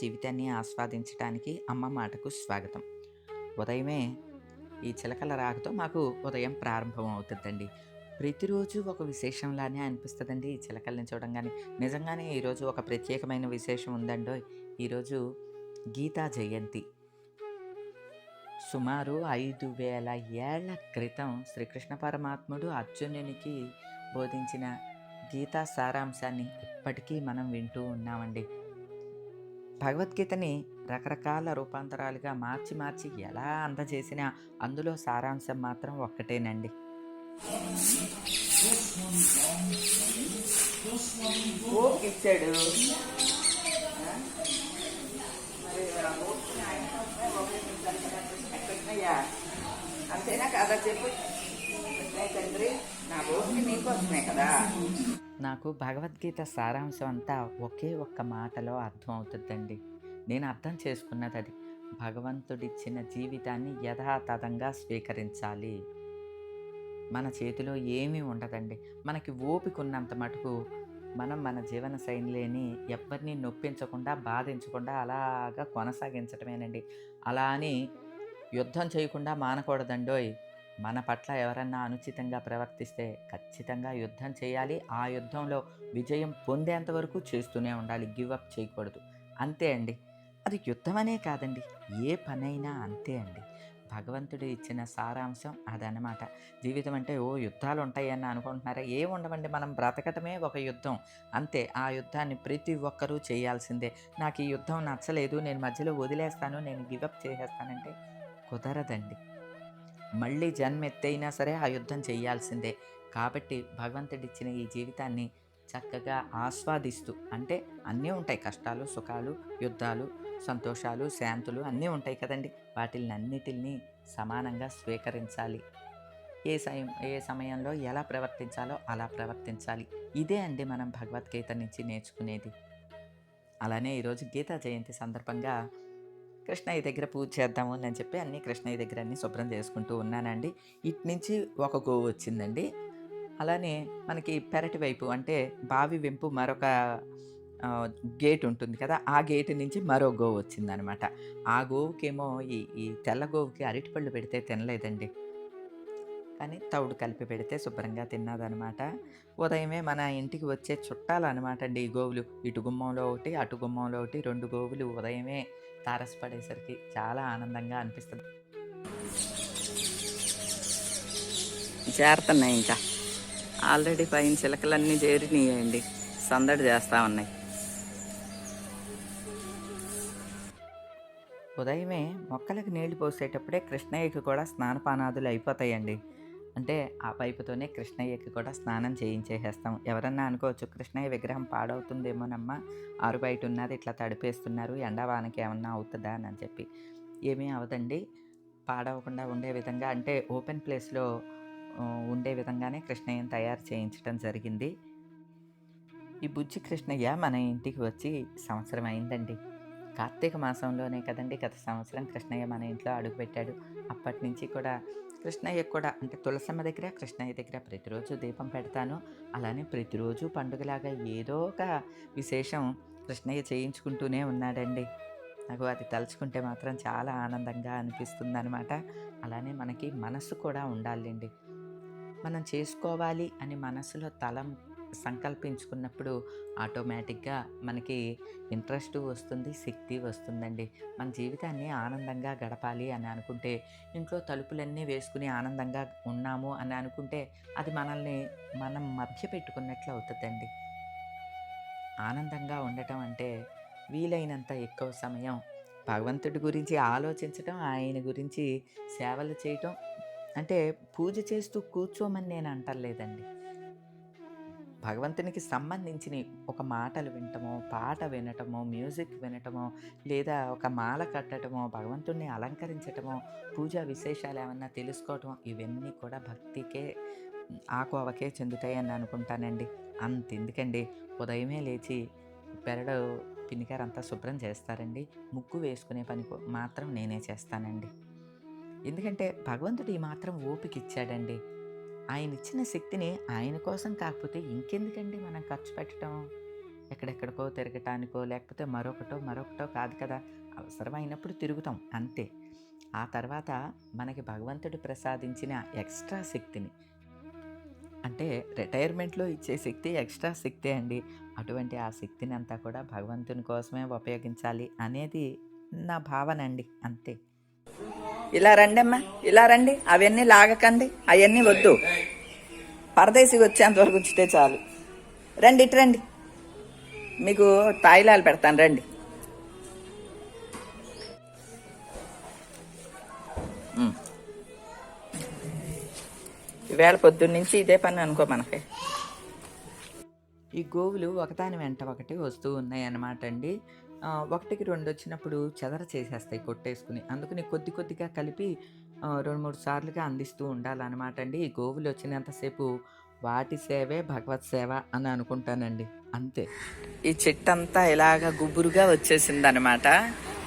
జీవితాన్ని ఆస్వాదించడానికి అమ్మ మాటకు స్వాగతం. ఉదయమే ఈ చిలకల రాకతో మాకు ఉదయం ప్రారంభం అవుతుందండి. ప్రతిరోజు ఒక విశేషంలానే అనిపిస్తుందండి ఈ చిలకల్ని చూడంగానే. నిజంగానే ఈరోజు ఒక ప్రత్యేకమైన విశేషం ఉందండో ఈరోజు గీతా జయంతి. సుమారు ఐదు వేల ఏళ్ళ క్రితం శ్రీకృష్ణ పరమాత్ముడు అర్జునునికి బోధించిన గీతా సారాంశాన్ని ఇప్పటికీ మనం వింటూ ఉన్నామండి. భగవద్గీతని రకరకాల రూపాంతరాలుగా మార్చి మార్చి ఎలా అందజేసినా అందులో సారాంశం మాత్రం ఒక్కటేనండి. ఇచ్చాడు అంతేనా కదా చెప్పు. తండ్రి నా భూమి నీకోసమే కదా. నాకు భగవద్గీత సారాంశం అంతా ఒకే ఒక్క మాటలో అర్థం అవుతుందండి నేను అర్థం చేసుకున్నది అది. భగవంతుడిచ్చిన జీవితాన్ని యథాతథంగా స్వీకరించాలి. మన చేతిలో ఏమీ ఉండదండి. మనకి ఓపిక ఉన్నంత మటుకు మనం మన జీవన శైలిని ఎవరిని నొప్పించకుండా బాధించకుండా అలాగా కొనసాగించటమేనండి. అలా అని యుద్ధం చేయకుండా మానకూడదండోయ్. మన పట్ల ఎవరన్నా అనుచితంగా ప్రవర్తిస్తే ఖచ్చితంగా యుద్ధం చేయాలి. ఆ యుద్ధంలో విజయం పొందేంత వరకు చేస్తూనే ఉండాలి. గివ్ అప్ చేయకూడదు. అంతే అండి. అది యుద్ధం అనే కాదండి. ఏ పనైనా అంతే అండి. భగవంతుడు ఇచ్చిన సారాంశం అదనమాట జీవితం అంటే ఓ యుద్ధాలు ఉంటాయని అనుకుంటున్నారా? ఏ ఉండవండి. మనం బ్రతకటమే ఒక యుద్ధం. అంతే. ఆ యుద్ధాన్ని ప్రతి ఒక్కరూ చేయాల్సిందే. నాకు ఈ యుద్ధం నచ్చలేదు. నేను మధ్యలో వదిలేస్తాను. నేను గివప్ చేసేస్తానంటే కుదరదండి. మళ్ళీ జన్మెత్తైనా సరే ఆ యుద్ధం చేయాల్సిందే. కాబట్టి భగవంతుడిచ్చిన ఈ జీవితాన్ని చక్కగా ఆస్వాదిస్తూ అంటే అన్నీ ఉంటాయి. కష్టాలు సుఖాలు యుద్ధాలు సంతోషాలు శాంతులు అన్నీ ఉంటాయి కదండి. వాటిని అన్నిటిని సమానంగా స్వీకరించాలి. ఏ సమయం ఏ సమయంలో ఎలా ప్రవర్తించాలో అలా ప్రవర్తించాలి. ఇదే అండి మనం భగవద్గీత నుంచి నేర్చుకునేది. అలానే ఈరోజు గీతా జయంతి సందర్భంగా కృష్ణయ్య దగ్గర పూజ చేద్దాము అని చెప్పి అన్నీ కృష్ణయ్య దగ్గర అన్నీ శుభ్రం చేసుకుంటూ ఉన్నానండి. ఇటు నుంచి ఒక గోవు వచ్చిందండి. అలానే మనకి పెరటి వైపు అంటే బావి వెంపు మరొక గేట్ ఉంటుంది కదా ఆ గేట్ నుంచి మరో గోవు వచ్చిందనమాట. ఆ గోవుకేమో ఈ ఈ తెల్ల గోవుకి అరటిపళ్ళు పెడితే తినలేదండి. కానీ తౌడు కలిపి పెడితే శుభ్రంగా తిన్నదనమాట. ఉదయమే మన ఇంటికి వచ్చే చుట్టాలు అనమాట అండి ఈ గోవులు. ఇటు గుమ్మంలో ఒకటి అటు గుమ్మంలో ఒకటి రెండు గోవులు ఉదయమే తారసపడేసరికి చాలా ఆనందంగా అనిపిస్తుంది. చేరుతున్నాయి ఇంకా. ఆల్రెడీ పైన చిలకలన్నీ చేరినాయండి. సందడి చేస్తూ ఉన్నాయి. ఉదయమే మొక్కలకు నీళ్ళు పోసేటప్పుడే కృష్ణయ్యకి కూడా స్నానపానాదులు అయిపోతాయండి. అంటే ఆ పైపుతోనే కృష్ణయ్యకి కూడా స్నానం చేయించేసేస్తాం. ఎవరన్నా అనుకోవచ్చు కృష్ణయ్య విగ్రహం పాడవుతుందేమోనమ్మా ఆరు బయట ఉన్నది ఇట్లా తడిపేస్తున్నారు ఎండవానకి ఏమన్నా అవుతుందా? అని చెప్పి. ఏమీ అవదండి పాడవకుండా ఉండే విధంగా అంటే ఓపెన్ ప్లేస్లో ఉండే విధంగానే కృష్ణయ్యని తయారు చేయించడం జరిగింది. ఈ బుజ్జి కృష్ణయ్య మన ఇంటికి వచ్చి సంవత్సరం అయిందండి. కార్తీక మాసంలోనే కదండి గత సంవత్సరం కృష్ణయ్య మన ఇంట్లో అడుగుపెట్టాడు. అప్పటి నుంచి కూడా కృష్ణయ్య కూడా అంటే తులసమ్మ దగ్గర కృష్ణయ్య దగ్గర ప్రతిరోజు దీపం పెడతాను. అలానే ప్రతిరోజు పండుగలాగా ఏదో ఒక విశేషం కృష్ణయ్య చేయించుకుంటూనే ఉన్నాడండి. నాకు అది తలుచుకుంటే మాత్రం చాలా ఆనందంగా అనిపిస్తుంది అనమాట అలానే మనకి మనసు కూడా ఉండాలండి. మనం చేసుకోవాలి అని మనసులో తలం సంకల్పించుకున్నప్పుడు ఆటోమేటిక్గా మనకి ఇంట్రెస్ట్ వస్తుంది శక్తి వస్తుందండి. మన జీవితాన్ని ఆనందంగా గడపాలి అని అనుకుంటే ఇంట్లో తలుపులన్నీ వేసుకుని ఆనందంగా ఉన్నాము అని అనుకుంటే అది మనల్ని మనం మధ్య పెట్టుకున్నట్లు అవుతుందండి. ఆనందంగా ఉండటం అంటే వీలైనంత ఎక్కువ సమయం భగవంతుడి గురించి ఆలోచించటం ఆయన గురించి సేవలు చేయటం అంటే పూజ చేస్తూ కూర్చోమని నేను అంటలేదండి. భగవంతునికి సంబంధించిన ఒక మాటలు వినటమో పాట వినటమో మ్యూజిక్ వినటమో లేదా ఒక మాల కట్టడమో భగవంతుణ్ణి అలంకరించటమో పూజా విశేషాలు ఏమన్నా తెలుసుకోవటం ఇవన్నీ కూడా భక్తికే ఆకోవకే చెందుతాయని అనుకుంటానండి. అంత ఎందుకండి ఉదయమే లేచి పెరడు పినికారంతా శుభ్రం చేస్తారండి. ముగ్గు వేసుకునే పని మాత్రం నేనే చేస్తానండి. ఎందుకంటే భగవంతుడు ఈ మాత్రం ఓపిక ఇచ్చాడండి. ఆయన ఇచ్చిన శక్తిని ఆయన కోసం కాకపోతే ఇంకెందుకండి మనం ఖర్చు పెట్టడం ఎక్కడెక్కడికో తిరగటానికో లేకపోతే మరొకటో మరొకటో కాదు కదా. అవసరమైనప్పుడు తిరుగుతాం అంతే. ఆ తర్వాత మనకి భగవంతుడు ప్రసాదించిన ఎక్స్ట్రా శక్తిని. అంటే రిటైర్మెంట్లో ఇచ్చే శక్తి ఎక్స్ట్రా శక్తి అండి. అటువంటి ఆ శక్తిని అంతా కూడా భగవంతుని కోసమే ఉపయోగించాలి అనేది నా భావన అండి అంతే. ఇలా రండి అమ్మా ఇలా రండి. అవన్నీ లాగకండి అవన్నీ వద్దు. పరదేశికి వచ్చేంత వరకు ఉంచితే చాలు. రండి ఇటు రండి. మీకు తాయిలాలు పెడతాను రండి. ఈవేళ నుంచి ఇదే పని అనుకో మనకి. ఈ గోవులు ఒకదాని వెంట ఒకటి వస్తూ ఉన్నాయి అన్నమాట అండి. ఒకటికి రెండు వచ్చినప్పుడు చెదర చేసేస్తాయి కొట్టేసుకుని. అందుకని కొద్ది కొద్దిగా కలిపి రెండు మూడు సార్లుగా అందిస్తూ ఉండాలన్నమాట అండి. ఈ గోవులు వచ్చినంతసేపు వాటి సేవే భగవత్ సేవ అని అనుకుంటానండి. అంతే. ఈ చెట్టు అంతా ఇలాగ గుబురుగా వచ్చేసింది అనమాట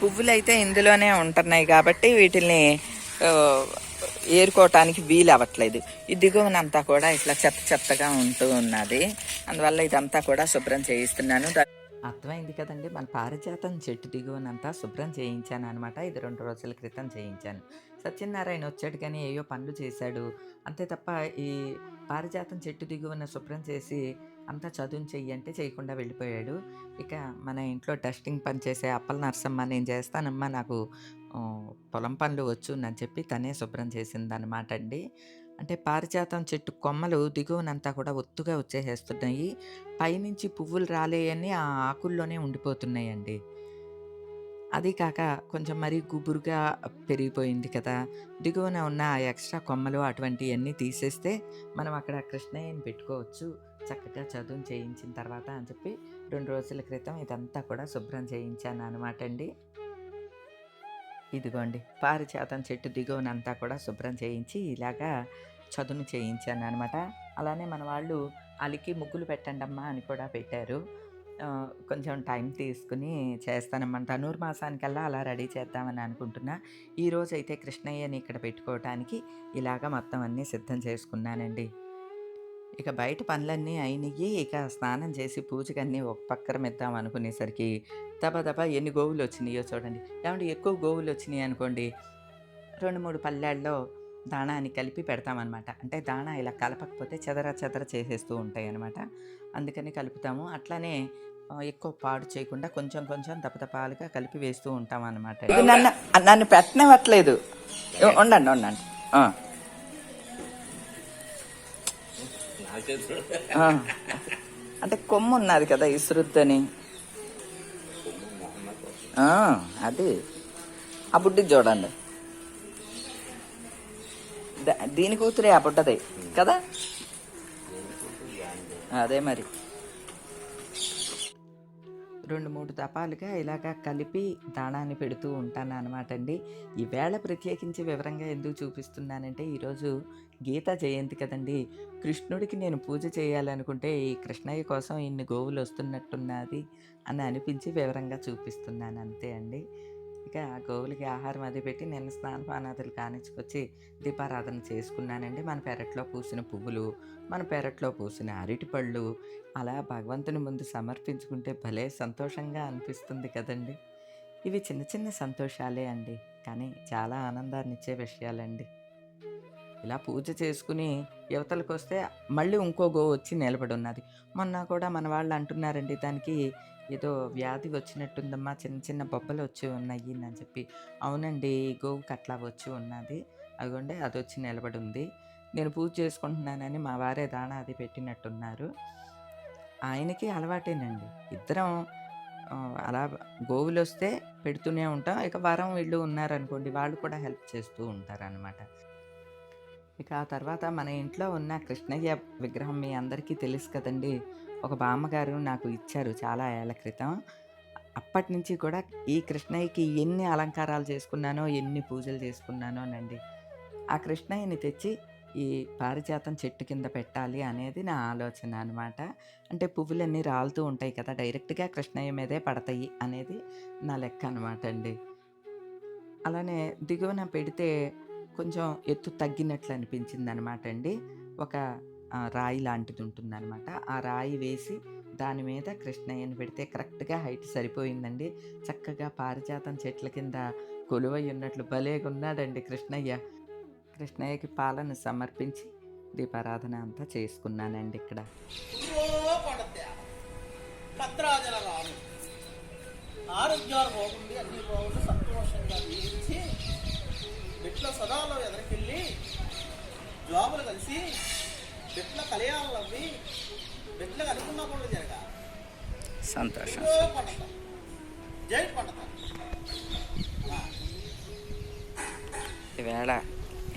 పువ్వులు అయితే ఇందులోనే ఉంటున్నాయి కాబట్టి వీటిని ఏరుకోవటానికి వీలు అవ్వట్లేదు ఈ దిగువనంతా కూడా ఇట్లా చెత్త చెత్తగా ఉంటూ ఉన్నది. అందువల్ల ఇదంతా కూడా శుభ్రం చేయిస్తున్నాను. అర్థమైంది కదండి. మన పారిజాతం చెట్టు దిగువనంతా శుభ్రం చేయించాను అనమాట ఇది రెండు రోజుల క్రితం చేయించాను. సత్యనారాయణ వచ్చాడు కానీ ఏయో పనులు చేశాడు. అంతే తప్ప ఈ పారిజాతం చెట్టు దిగువన శుభ్రం చేసి అంతా చదువు చెయ్యి అంటే చేయకుండా వెళ్ళిపోయాడు. ఇక మన ఇంట్లో డస్టింగ్ పని చేసే అప్పల నరసమ్మ నేను చేస్తానమ్మా నాకు పొలం పనులు వచ్చు అని చెప్పి తనే శుభ్రం చేసింది అనమాట అండి. అంటే పారిజాతం చెట్టు కొమ్మలు దిగువనంతా కూడా ఒత్తుగా వచ్చేసేస్తున్నాయి. పైనుంచి పువ్వులు రాలేయని ఆ ఆకుల్లోనే ఉండిపోతున్నాయండి. అది కాక కొంచెం మరీ గుబురుగా పెరిగిపోయింది కదా. దిగువన ఉన్న ఆ ఎక్స్ట్రా కొమ్మలు అటువంటివన్నీ తీసేస్తే మనం అక్కడ కృష్ణయ్యని పెట్టుకోవచ్చు. చక్కగా చదువు చేయించిన తర్వాత అని చెప్పి రెండు రోజుల క్రితం ఇదంతా కూడా శుభ్రం చేయించాను అనమాట అండి. ఇదిగోండి పారిజాతం చెట్టు దిగువనంతా కూడా శుభ్రం చేయించి ఇలాగా చదును చేయించాను అనమాట అలానే మన వాళ్ళు అలికి ముగ్గులు పెట్టండమ్మా అని కూడా పెట్టారు. కొంచెం టైం తీసుకుని చేస్తానమ్మా ధనుర్మాసానికల్లా అలా రెడీ చేద్దామని అనుకుంటున్నా. ఈరోజైతే అయితే కృష్ణయ్యని ఇక్కడ పెట్టుకోవటానికి ఇలాగ మొత్తం అన్నీ సిద్ధం చేసుకున్నానండి. ఇక బయట పనులన్నీ అయినవి ఇక స్నానం చేసి పూజకి అన్నీ ఒక పక్కన ఇద్దాం అనుకునేసరికి దబా దబా ఎన్ని గోవులు వచ్చినాయో చూడండి. ఏమంటే ఎక్కువ గోవులు వచ్చినాయి అనుకోండి రెండు మూడు పల్లెల్లో దాణాని కలిపి పెడతామన్నమాట అంటే దాణా ఇలా కలపకపోతే చెదర చెదర చేసేస్తూ ఉంటాయి అన్నమాట అందుకని కలుపుతాము. అట్లానే ఎక్కువ పాడు చేయకుండా కొంచెం కొంచెం దపదపాలుగా కలిపి వేస్తూ ఉంటాం అనమాట నన్ను నన్ను పెట్టనివ్వట్లేదు. ఉండండి ఉండండి. అంటే కొమ్ము ఉన్నది కదా ఇసురుద్దని. ఆ, అది. ఆ బుడ్డికి చూడండి. దీని కూతురే ఆ బుడ్డది కదా? అదే మరి. రెండు మూడు తపాలుగా ఇలాగా కలిపి దాణాన్ని పెడుతూ ఉంటాను అనమాట అండి ఈవేళ ప్రత్యేకించి వివరంగా ఎందుకు చూపిస్తున్నానంటే ఈరోజు గీతా జయంతి కదండి. కృష్ణుడికి నేను పూజ చేయాలనుకుంటే ఈ కృష్ణయ్య కోసం ఇన్ని గోవులు వస్తున్నట్టున్నది అని అనిపించి వివరంగా చూపిస్తున్నాను అంతే అండి. ఇక గోవులకి ఆహారం అది పెట్టి నేను స్నానపానాదులు కానించుకొచ్చి దీపారాధన చేసుకున్నానండి. మన పెరట్లో పూసిన పువ్వులు మన పెరట్లో పూసిన అరటిపళ్ళు అలా భగవంతుని ముందు సమర్పించుకుంటే భలే సంతోషంగా అనిపిస్తుంది కదండి. ఇవి చిన్న చిన్న సంతోషాలే అండి కానీ చాలా ఆనందాన్నిచ్చే విషయాలండి. ఇలా పూజ చేసుకుని యువతలకు వస్తే మళ్ళీ ఇంకో గో వచ్చి నిలబడి ఉన్నది మొన్న కూడా మన వాళ్ళు అంటున్నారండి దానికి ఏదో వ్యాధి వచ్చినట్టుందమ్మా చిన్న చిన్న బొబ్బలు వచ్చి ఉన్నాయి అని చెప్పి. అవునండి ఈ గోవుకి అట్లా వచ్చి ఉన్నది. అదిగోండి అది వచ్చి నిలబడి ఉంది నేను పూజ చేసుకుంటున్నానని మా వారే దాణా అది పెట్టినట్టున్నారు. ఆయనకి అలవాటేనండి. ఇద్దరం అలా గోవులు వస్తే పెడుతూనే ఉంటాం. ఇక వారం వీళ్ళు ఉన్నారనుకోండి వాళ్ళు కూడా హెల్ప్ చేస్తూ ఉంటారనమాట ఇక ఆ తర్వాత మన ఇంట్లో ఉన్న కృష్ణయ్య విగ్రహం మీ అందరికీ తెలుసు కదండి. ఒక బామ్మగారు నాకు ఇచ్చారు చాలా ఏళ్ళ క్రితం. అప్పటి నుంచి కూడా ఈ కృష్ణయ్యకి ఎన్ని అలంకారాలు చేసుకున్నానో ఎన్ని పూజలు చేసుకున్నానో నండి. ఆ కృష్ణయ్యని తెచ్చి ఈ పారిజాతం చెట్టు కింద పెట్టాలి అనేది నా ఆలోచన అనమాట అంటే పువ్వులన్నీ రాలుతూ ఉంటాయి కదా డైరెక్ట్గా కృష్ణయ్య మీదే పడతాయి అనేది నా లెక్క అనమాట అండి. అలానే దిగువన పెడితే కొంచెం ఎత్తు తగ్గినట్లు అనిపించింది అనమాట అండి. ఒక రాయి లాంటిది ఉంటుందన్నమాట ఆ రాయి వేసి దాని మీద కృష్ణయ్యని పెడితే కరెక్ట్గా హైట్ సరిపోయిందండి. చక్కగా పారిజాతం చెట్ల కింద కొలువై ఉన్నట్లు భలేగున్నాడండి కృష్ణయ్య. కృష్ణయ్యకి పాలను సమర్పించి దీపారాధన అంతా చేసుకున్నానండి ఇక్కడ. ఆరోగ్యాలు బాగుంది అన్ని బాగుంది సంతోషంగా బిట్ల సదాలో ఎదరికెళ్ళి జాబులు కలిసి బిట్ల కళ్యాణాలు అవ్వి బిట్లకు అనుకున్న పనులు జరగాలి సంతోషం. ఓ పండత జై పండత ఈవేళ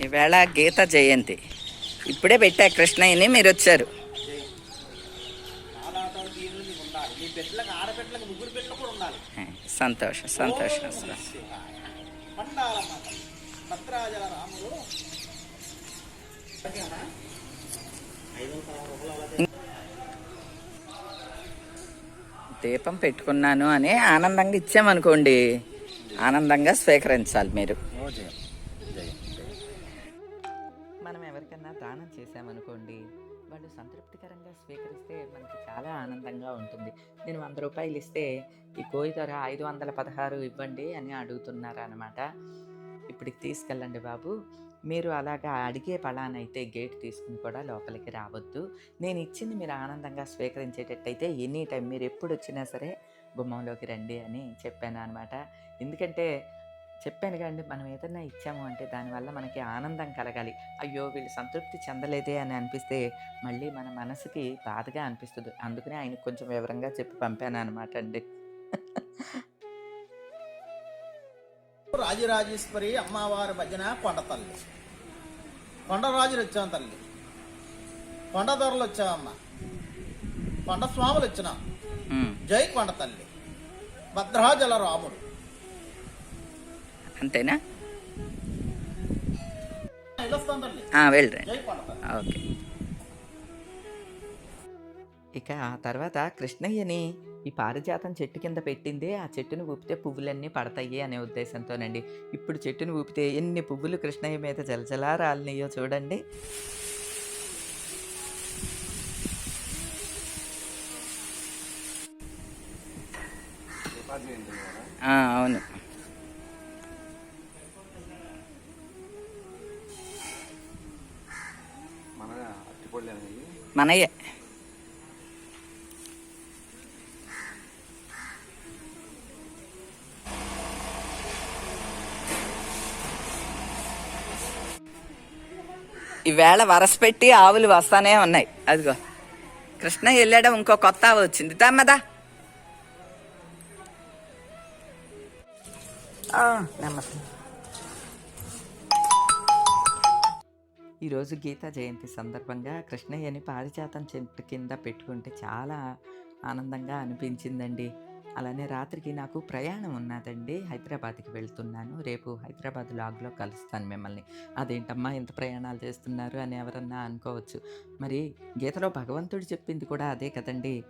ఈవేళ గీత జయంతి. ఇప్పుడే పెట్టా కృష్ణయ్యని మీరు వచ్చారు. సంతోషం సంతోషం ఓం రాముడు. దీపం పెట్టుకున్నాను అని ఆనందంగా ఇచ్చామనుకోండి ఆనందంగా స్వీకరించాలి మీరు. మనం ఎవరికన్నా దానం చేసామనుకోండి వాళ్ళు సంతృప్తికరంగా స్వీకరిస్తే మనకి చాలా ఆనందంగా ఉంటుంది. నేను వంద రూపాయలు ఇస్తే ఈ కోయి ధర ఐదు వందల పదహారు ఇవ్వండి అని అడుగుతున్నారు అనమాట ఇప్పటికి తీసుకెళ్ళండి బాబు. మీరు అలాగా అడిగే పలానైతే గేట్ తీసుకుని కూడా లోపలికి రావద్దు. నేను ఇచ్చింది మీరు ఆనందంగా స్వీకరించేటట్టయితే ఎనీ టైం మీరు ఎప్పుడు వచ్చినా సరే గుమ్మంలోకి రండి అని చెప్పాను అనమాట ఎందుకంటే చెప్పాను కదండి మనం ఏదన్నా ఇచ్చాము అంటే దానివల్ల మనకి ఆనందం కలగాలి. అయ్యో వీళ్ళు సంతృప్తి చెందలేదే అని అనిపిస్తే మళ్ళీ మన మనసుకి బాధగా అనిపిస్తుంది. అందుకనే ఆయన కొంచెం వివరంగా చెప్పి పంపాను అనమాట అండి. రాజరాజేశ్వరి అమ్మవారి భజన కొండ తల్లి. కొండరాజులు వచ్చాం తల్లి. కొండ దొరలు వచ్చావమ్మ కొండ స్వాములు వచ్చినాం. జై కొండ తల్లి. భద్రాజల రాముడు. అంతేనా? వెళ్ళండి తల్లి. ఓకే. ఇక ఆ తర్వాత కృష్ణయ్యని ఈ పారిజాతం చెట్టు కింద పెట్టిందే ఆ చెట్టును ఊపితే పువ్వులన్నీ పడతాయి అనే ఉద్దేశంతోనండి. ఇప్పుడు చెట్టును ఊపితే ఎన్ని పువ్వులు కృష్ణయ్య మీద జలజలా రాలినాయో చూడండి. ఆ, అవును. మనయే. ఈవేళ వరస పెట్టి ఆవులు వస్తానే ఉన్నాయి. అదిగో. కృష్ణ వెళ్ళాడం ఇంకో కొత్త ఆవు వచ్చింది. తమ్మదా నమస్తే. ఈరోజు గీతా జయంతి సందర్భంగా కృష్ణయ్యని పారిజాతం చెట్టు కింద పెట్టుకుంటే చాలా ఆనందంగా అనిపించిందండి. అలానే రాత్రికి నాకు ప్రయాణం ఉన్నదండి. హైదరాబాద్కి వెళ్తున్నాను. రేపు హైదరాబాద్ లాగ్లో కలుస్తాను మిమ్మల్ని. అదేంటమ్మా ఇంత ప్రయాణాలు చేస్తున్నారు అని ఎవరన్నా అనుకోవచ్చు. మరి గీతలో భగవంతుడు చెప్పింది కూడా అదే కదండి.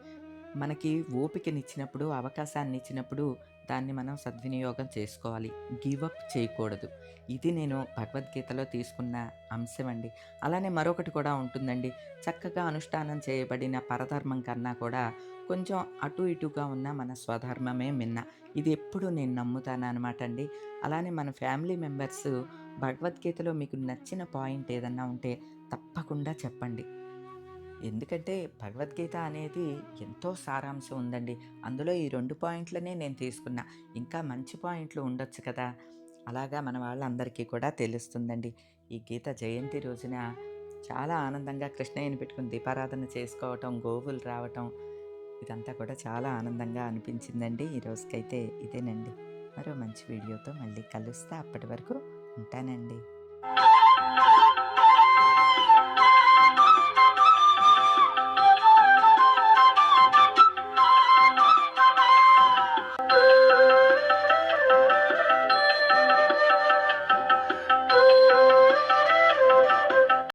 మనకి ఓపికనిచ్చినప్పుడు అవకాశాన్ని ఇచ్చినప్పుడు దాన్ని మనం సద్వినియోగం చేసుకోవాలి. గివ్ అప్ చేయకూడదు. ఇది నేను భగవద్గీతలో తీసుకున్న అంశం అండి. అలానే మరొకటి కూడా ఉంటుందండి. చక్కగా అనుష్ఠానం చేయబడిన పరధర్మం కన్నా కూడా కొంచెం అటు ఇటుగా ఉన్న మన స్వధర్మమే మిన్న. ఇది ఎప్పుడు నేను నమ్ముతాను అనమాట అండి. అలానే మన ఫ్యామిలీ మెంబర్స్ భగవద్గీతలో మీకు నచ్చిన పాయింట్ ఏదన్నా ఉంటే తప్పకుండా చెప్పండి. ఎందుకంటే భగవద్గీత అనేది ఎంతో సారాంశం ఉందండి. అందులో ఈ రెండు పాయింట్లనే నేను తీసుకున్నా. ఇంకా మంచి పాయింట్లు ఉండొచ్చు కదా. అలాగా మన వాళ్ళందరికీ కూడా తెలుస్తుందండి. ఈ గీత జయంతి రోజున చాలా ఆనందంగా కృష్ణయ్యని పెట్టుకుని దీపారాధన చేసుకోవటం గోవులు రావటం ఇదంతా కూడా చాలా ఆనందంగా అనిపించిందండి. ఈ రోజుకైతే ఇదేనండి. మరో మంచి వీడియోతో మళ్ళీ కలుస్తా. అప్పటి వరకు ఉంటానండి.